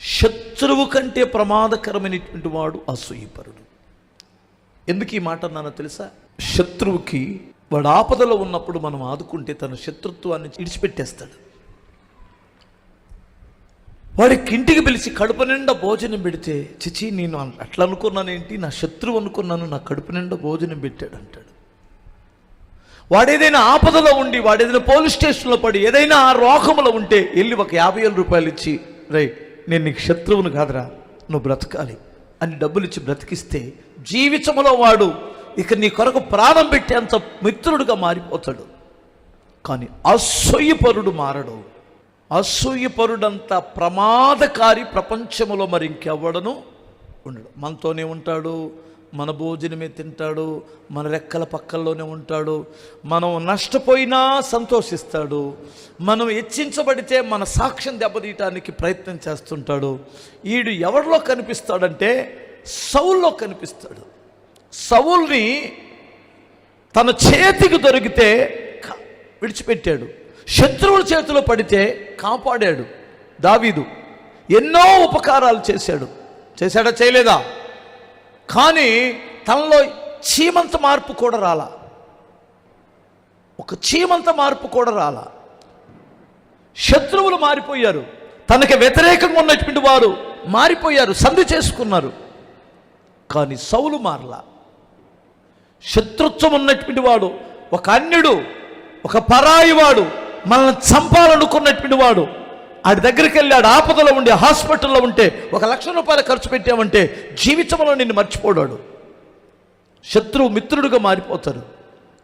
శత్రువు కంటే ప్రమాదకరమైనటువంటి వాడు అసూయపరుడు. ఎందుకు ఈ మాట అన్నానో తెలుసా? శత్రువుకి వాడు ఆపదలో ఉన్నప్పుడు మనం ఆదుకుంటే తన శత్రుత్వాన్ని ఇడిచిపెట్టేస్తాడు. వాడికి ఇంటికి పిలిచి కడుపు నిండా భోజనం పెడితే చిచి నేను అట్లా అనుకున్నానేంటి నా శత్రువు అనుకున్నాను నా కడుపు నిండా భోజనం పెట్టాడు అంటాడు. వాడేదైనా ఆపదలో ఉండి వాడేదైనా పోలీస్ స్టేషన్లో పడి ఏదైనా ఆ రోగములో ఉంటే వెళ్ళి ఒక యాభై వేల రూపాయలు ఇచ్చి రైట్ నేను నీకు శత్రువును కాదురా నువ్వు బ్రతకాలి. అని డబ్బులు ఇచ్చి బ్రతికిస్తే జీవితంలో వాడు ఇక నీ కొరకు ప్రాణం పెట్టేంత మిత్రుడుగా మారిపోతాడు. కానీ అసూయపరుడు మారడు. అసూయపరుడంత ప్రమాదకారి ప్రపంచములో మరి ఇంకెవ్వడను ఉండడు. మనతోనే ఉంటాడు. మన భోజనమే తింటాడు మన రెక్కల పక్కల్లోనే ఉంటాడు మనం నష్టపోయినా సంతోషిస్తాడు మనం హెచ్చించబడితే మన సాక్ష్యం దెబ్బతీయటానికి ప్రయత్నం చేస్తుంటాడు. ఈడు ఎవరిలో కనిపిస్తాడంటే సౌల్లో కనిపిస్తాడు. సౌల్ని తన చేతికి దొరికితే విడిచిపెట్టాడు. శత్రువుల చేతిలో పడితే కాపాడాడు. దావీదు ఎన్నో ఉపకారాలు చేశాడు. చేశాడా చేయలేదా? కానీ తనలో చీమంత మార్పు కూడా రాల. ఒక చీమంత మార్పు కూడా రాల. శత్రువులు మారిపోయారు. తనకి వ్యతిరేకంగా ఉన్నటువంటి వారు మారిపోయారు సంధి చేసుకున్నారు. కానీ సౌలు మారలా. శత్రుత్వం ఉన్నటువంటి వాడు ఒక అన్యుడు ఒక పరాయి వాడు మనల్ని చంపాలనుకున్నటువంటి వాడు ఆడి దగ్గరికి వెళ్ళాడు ఆపదలో ఉండి హాస్పిటల్లో ఉంటే ఒక లక్ష రూపాయలు ఖర్చు పెట్టామంటే జీవితంలో నిన్ను మర్చిపోడాడు. శత్రువు మిత్రుడుగా మారిపోతారు.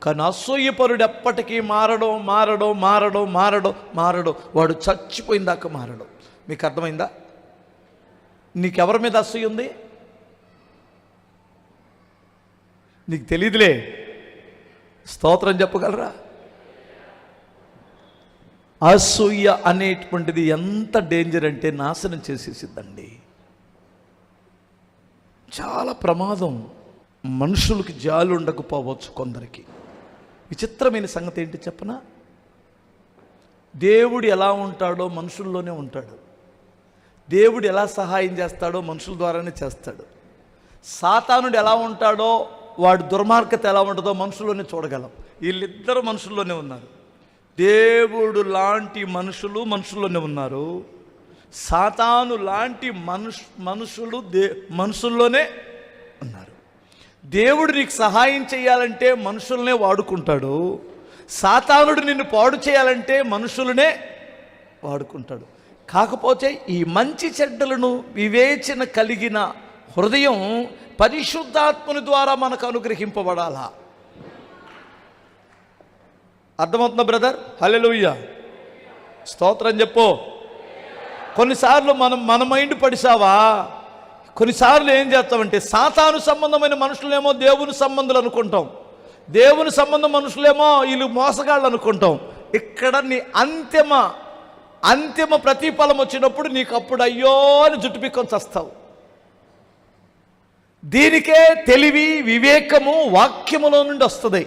కానీ అసూయపరుడు ఎప్పటికీ మారడం మారడం మారడం మారడం మారడం. వాడు చచ్చిపోయిందాక మారడం. మీకు అర్థమైందా? నీకెవరి మీద అసూయ ఉంది? నీకు తెలియదులే స్తోత్రం చెప్పగలరా? అసూయ అనేటువంటిది ఎంత డేంజర్ అంటే నాశనం చేసేసిద్దండి. చాలా ప్రమాదం. మనుషులకి జాలు ఉండకపోవచ్చు కొందరికి. విచిత్రమైన సంగతి ఏంటి చెప్పనా? దేవుడు ఎలా ఉంటాడో మనుషుల్లోనే ఉంటాడు. దేవుడు ఎలా సహాయం చేస్తాడో మనుషుల ద్వారానే చేస్తాడు. సాతానుడు ఎలా ఉంటాడో వాడు దుర్మార్గత ఎలా ఉంటుందో మనుషుల్లోనే చూడగలం. వీళ్ళిద్దరు మనుషుల్లోనే ఉన్నారు. దేవుడు లాంటి మనుషులు మనుషుల్లోనే ఉన్నారు. సాతాను లాంటి మనుషు మనుషులు దే మనుషుల్లోనే ఉన్నారు. దేవుడు నీకు సహాయం చేయాలంటే మనుషులనే వాడుకుంటాడు. సాతానుడు నిన్ను పాడు చేయాలంటే మనుషులనే వాడుకుంటాడు. కాకపోతే ఈ మంచి చెడ్డలను వివేచన కలిగిన హృదయం పరిశుద్ధాత్మని ద్వారా మనకు అనుగ్రహింపబడాలా? అర్థమవుతుందా బ్రదర్? హలెలుయ్య స్తోత్రం చెప్పు. కొన్నిసార్లు మనం మన మైండ్ పడిసావా? కొన్నిసార్లు ఏం చేస్తామంటే సాతాను సంబంధమైన మనుషులేమో దేవుని సంబంధులు అనుకుంటాం. దేవుని సంబంధం మనుషులేమో వీళ్ళు మోసగాళ్ళు అనుకుంటాం. ఇక్కడ నీ అంతిమ అంతిమ ప్రతిఫలం వచ్చినప్పుడు నీకు అప్పుడు అయ్యో అని జుట్టుపిక్కొని చస్తావు. దీనికే తెలివి వివేకము వాక్యములో నుండి వస్తుంది.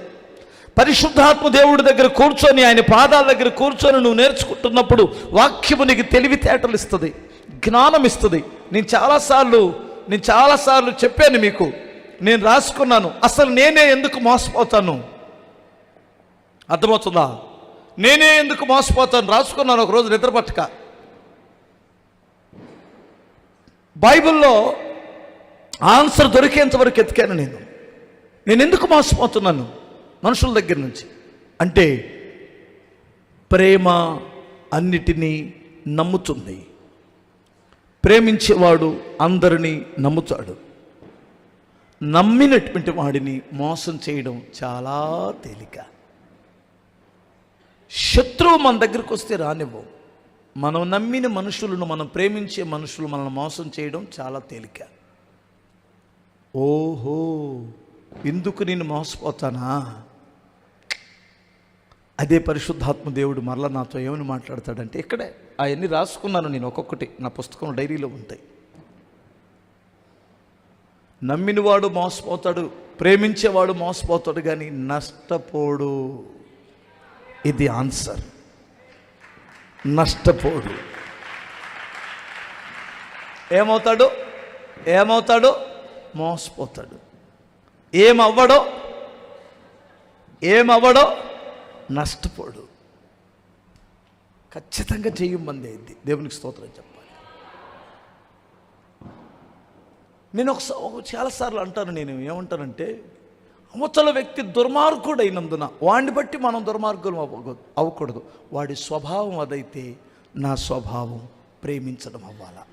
పరిశుద్ధాత్మ దేవుడి దగ్గర కూర్చొని ఆయన పాదాల దగ్గర కూర్చొని నువ్వు నేర్చుకుంటున్నప్పుడు వాక్యము నీకు తెలివితేటలు ఇస్తుంది జ్ఞానం ఇస్తుంది నేను చాలాసార్లు నేను చాలాసార్లు చెప్పాను మీకు నేను రాసుకున్నాను. అసలు నేనే ఎందుకు మోసపోతాను? అర్థమవుతుందా? నేనే ఎందుకు మోసపోతాను? రాసుకున్నాను ఒకరోజు నిద్ర పట్టక. బైబిల్లో ఆన్సర్ దొరికేంత వరకు ఎతికాను నేను. నేను ఎందుకు మోసపోతున్నాను? మనుషుల దగ్గర నుంచి. అంటే ప్రేమ అన్నిటినీ నమ్ముతుంది. ప్రేమించేవాడు అందరినీ నమ్ముతాడు. నమ్మినటువంటి వాడిని మోసం చేయడం చాలా తేలిక. శత్రువు మన దగ్గరికి వస్తే రానివ్వం మనం నమ్మిన మనుషులను మనం ప్రేమించే మనుషులు మనల్ని మోసం చేయడం చాలా తేలిక. ఓహో! ఎందుకు నేను మోసపోతానా? అదే పరిశుద్ధాత్మ దేవుడు మరలా నాతో ఏమని మాట్లాడతాడంటే ఇక్కడే అవన్నీ రాసుకున్నాను నేను ఒక్కొక్కటి నా పుస్తకం డైరీలో ఉంటాయి. నమ్మినవాడు మోసపోతాడు ప్రేమించేవాడు మోసపోతాడు కానీ నష్టపోడు. ఇది ఆన్సర్. నష్టపోడు. ఏమవుతాడు? ఏమవుతాడు? మోసపోతాడు. ఏమవ్వడో? ఏమవ్వడో? నష్టపోడు. ఖచ్చితంగా చెయ్యమంది అయింది దేవునికి స్తోత్రం చెప్పాలి. నేను ఒకసారి చాలాసార్లు అంటాను నేను ఏమంటానంటే అవతల వ్యక్తి దుర్మార్గుడు అయినందున వాడిని బట్టి మనం దుర్మార్గులు అవ్వకూడదు. వాడి స్వభావం అదైతే నా స్వభావం ప్రేమించడం అవ్వాలా.